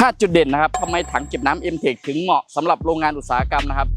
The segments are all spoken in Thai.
5 จุดเด่นนะครับทำไมถังเก็บน้ำ MTech ถึงเหมาะสำหรับโรงงานอุตสาหกรรมนะครับ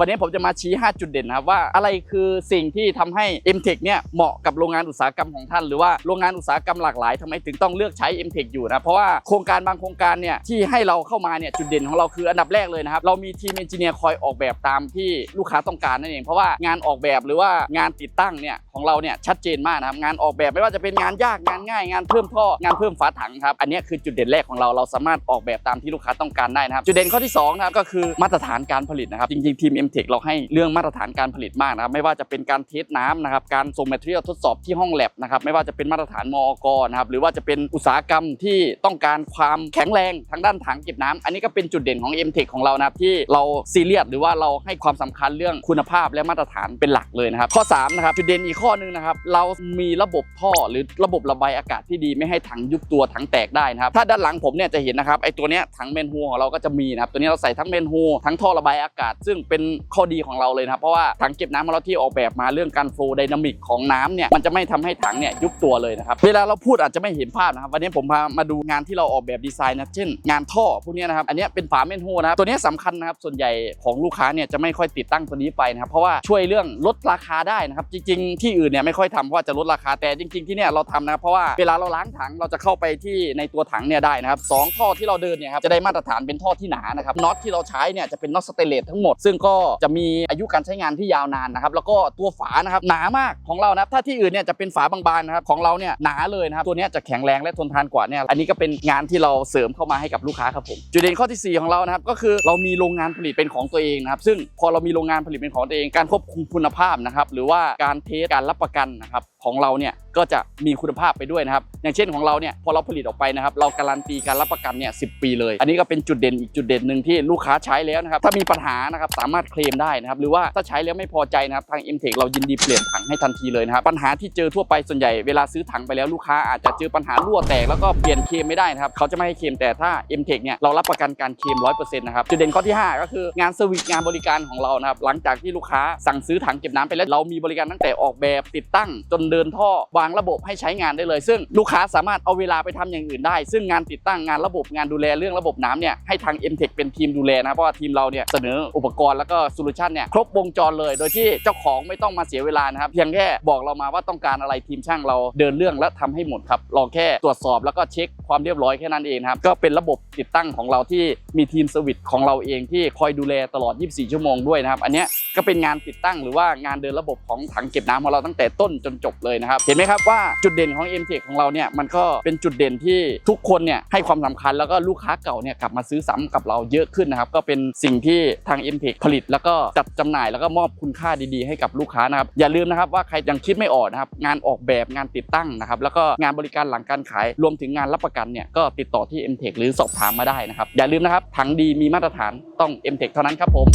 วันนี้ผมจะมาชี้ 5 จุดเด่นนะครับว่าอะไรคือสิ่งที่ทำให้ MTech เนี่ยเหมาะกับโรงงานอุตสาหกรรมของท่าน หรือว่าโรงงานอุตสาหกรรมหลากหลายทำไมถึงต้องเลือกใช้ MTech อยู่นะเพราะว่าโครงการบางโครงการเนี่ยที่ให้เราเข้ามาเนี่ยจุดเด่นของเราคืออันดับแรกเลยนะครับเรามีทีมเอนจิเนียร์คอยออกแบบตามที่ลูกค้าต้องการนั่นเองเพราะว่างานออกแบบหรือว่างานติดตั้งเนี่ยของเราเนี่ยชัดเจนมากนะครับงานออกแบบไม่ว่าจะเป็นงานยากงานง่าย งานเพิ่มท่องานเพิ่มฝาถังครับอันนี้คือจุดเด่นแรกของเราเราสามารถออกแบบตามที่ลูกค้าต้องการได้นะครับจุดเด่นข้อที่สองนะครับก็คือมาตรฐานการผลิตนะครับจริงๆทีม MTech เราให้เรื่องมาตรฐานการผลิตมากนะครับไม่ว่าจะเป็นการเทสน้ำนะครับการส่งแมทเทียลทดสอบที่ห้องแลบนะครับไม่ว่าจะเป็นมาตรฐานมอกนะครับหรือว่าจะเป็นอุตสาหกรรมที่ต้องการความแข็งแรงทางด้านถังเก็บน้ำอันนี้ก็เป็นจุดเด่นของ MTech ของเรานะครับที่เราซีเรียสหรือว่าเราให้ความสำคัญเรื่องคุณภาพและมาตรฐานเป็นหลักเลยนะครับข้อ3นะครับจุดเด่นอีกข้อหนึงนะครับเรามีระบบท่อหรือระบบระบายอากาศที่ดีไม่ให้ถังยุบตัวถังแตกได้นะครับถ้าด้านหลังผมเนี่ยจะเห็นนะครับไอ้ตัวเนี้ยถังเมนฮูของเราก็จะมีนะครับตัวนี้เราใส่ทั้งเมนฮูทั้งท่อระบายอากาศ ซึ่งเป็นข้อดีของเราเลยนะครับเพราะว่าถังเก็บน้ำของเราที่ออกแบบมาเรื่องการโฟลว์ไดนามิกของน้ำเนี่ยมันจะไม่ทำให้ถังเนี่ยยุบตัวเลยนะครับเวลาเราพูดอาจจะไม่เห็นภาพนะครับวันนี้ผมพามาดูงานที่เราออกแบบดีไซน์นะเช่น งานท่อพวกนี้นะครับอันนี้เป็นฝาเมนฮูนะครับตัวนี้ยสำคัญนะครับส่วนใหญ่ของลูกค้าเนี่ยจะไม่ค่อยติดตั้งตัวนี้ไปนะครับเพราะว่าช่วยเรื่องลดราคาได้นะครับจริง ๆ ที่อื่นเนี่ยไม่ค่อยทำเพราะว่าจะลดราคาแต่จริง ๆที่เนี่ยเราทำนะครับเพราะว่าเวลาเราล้างถังเราจะเข้าไปที่ในตัวถังเนี่ยได้นะครับสองท่อที่เราเดินเนี่ยครับจะได้มาตรฐานเป็นท่อที่หนานะครับน็อตที่เราใช้เนี่ยจะเป็นน็อตสเตเลสทั้งหมดซึ่งก็จะมีอายุการใช้งานที่ยาวนานนะครับแล้วก็ตัวฝานะครับหนามากของเรานะครับถ้าที่อื่นเนี่ยจะเป็นฝาบางๆนะครับของเราเนี่ยหนาเลยนะครับตัวนี้จะแข็งแรงและทนทานกว่าเนี่ยอันนี้ก็เป็นงานที่เราเสริมเข้ามาให้กับลูกค้าครับผมจุดเด่นข้อที่ 4 ของเรานะครับก็คือเรามีโรงงานผลิตเป็นของตัวเองนะครับซึ่งพอเรามีโรงงานผลิตเป็นของตัวเองการควบคุมคุณภาพนะครับหรือว่าการเทสการรับประกันนะครับ ของเราเนี่ยก็จะมีคุณภาพไปด้วยนะครับ อย่างเช่นของเราเนี่ยพอเราผลิตออกไปนะครับ เราการันตีการรับประกันเนี่ยสิปีเลย อันนี้ก็เป็นจุดเด่นอีกจุดเด่นหนึ่งที่ลูกค้าใช้แล้วนะครับ ถ้ามีปัญหานะครับสามารถเคลมได้นะครับ หรือว่าถ้าใช้แล้วไม่พอใจนะครับทาง m t e c h เรายินดีเปลี่ยนถังให้ทันทีเลยนะครับ ปัญหาที่เจอทั่วไปส่วนใหญ่เวลาซื้อถังไปแล้วลูกค้าอาจจะเจอปัญหารั่วแตกแล้วก็เปลี่ยนเคลมไม่ได้นะครับเขาจะไม่ให้เคลมแต่ถ้า m t e c h เนี่ยเรารับประกันการเคลม100%นะครับจุดเด่นข้อที่ 5 ก็คืองานเซอร์วิสงานบริการของเรานะครับหลังจากที่ลูกค้าสั่งซื้อถังเก็บน้ำไปแล้วเรามีบริการตั้งแต่ออกแบบติดตั้งจนเดินท่อวางระบบให้ใช้งานได้เลย ซึ่งลูกค้าสามารถเอาเวลาไปทำอย่างอื่นได้ ซึ่งงานติดตั้งงานระบบงานดูแลเรื่องระบบน้ำเนี่ยให้ทาง m t e c h เป็นทีมดูแลนะเพราะว่าทีมเราเนี่ยเสนออุปกรณ์แล้วก็โซลูชันเนี่ยครบวงจรเลย โดยที่เจ้าของไม่ต้องมาเสียเวลานะครับเพียงแค่บอกเรามาว่าต้องการอะไรทีมช่างเราเดินเรื่องและทำให้หมดครับเราแค่ตรวจสอบแล้วก็เช็คความเรียบร้อยแค่นั้นเองนะครับก็เป็นระบบติดตั้งของเราที่มีทีมเซอร์วิสของเราเองที่คอยดูแลตลอด 24 ชั่วโมงด้วยนะครับอันนี้ก็เป็นงานติดตั้งหรือว่างานเดินระบบของถังเก็บน้ำของเราตั้งแต่ต้นจนจบเลยนะครับ เห็นไหมครับว่าจุดเด่นของ m t e c h ของเราเนี่ยมันก็เป็นจุดเด่นที่ทุกคนเนี่ยให้ความสำคัญแล้วก็ลูกค้าเก่าเนี่ยกลับมาซื้อซ้ำกับเราเยอะขึ้นนะครับ ก็เป็นสิ่งที่ทาง m t e c h ผลิต แล้วก็จัดจำหน่ายแล้วก็มอบคุณค่าดีๆ ให้กับลูกค้านะครับอย่าลืมนะครับว่าใครยังคิดไม่ออกนะครับงานออกแบบงานติดตั้งนะครับแล้วก็งานบริการหลังการขาย รวมถึงงานรับประกันเนี่ยก็ติดต่อที่ m t e c h หรือสอบถามมาได้นะครับอย่าลืมนะครับถังดีมีมาตรฐานต้อง m t e c h เท่านั้นครับผม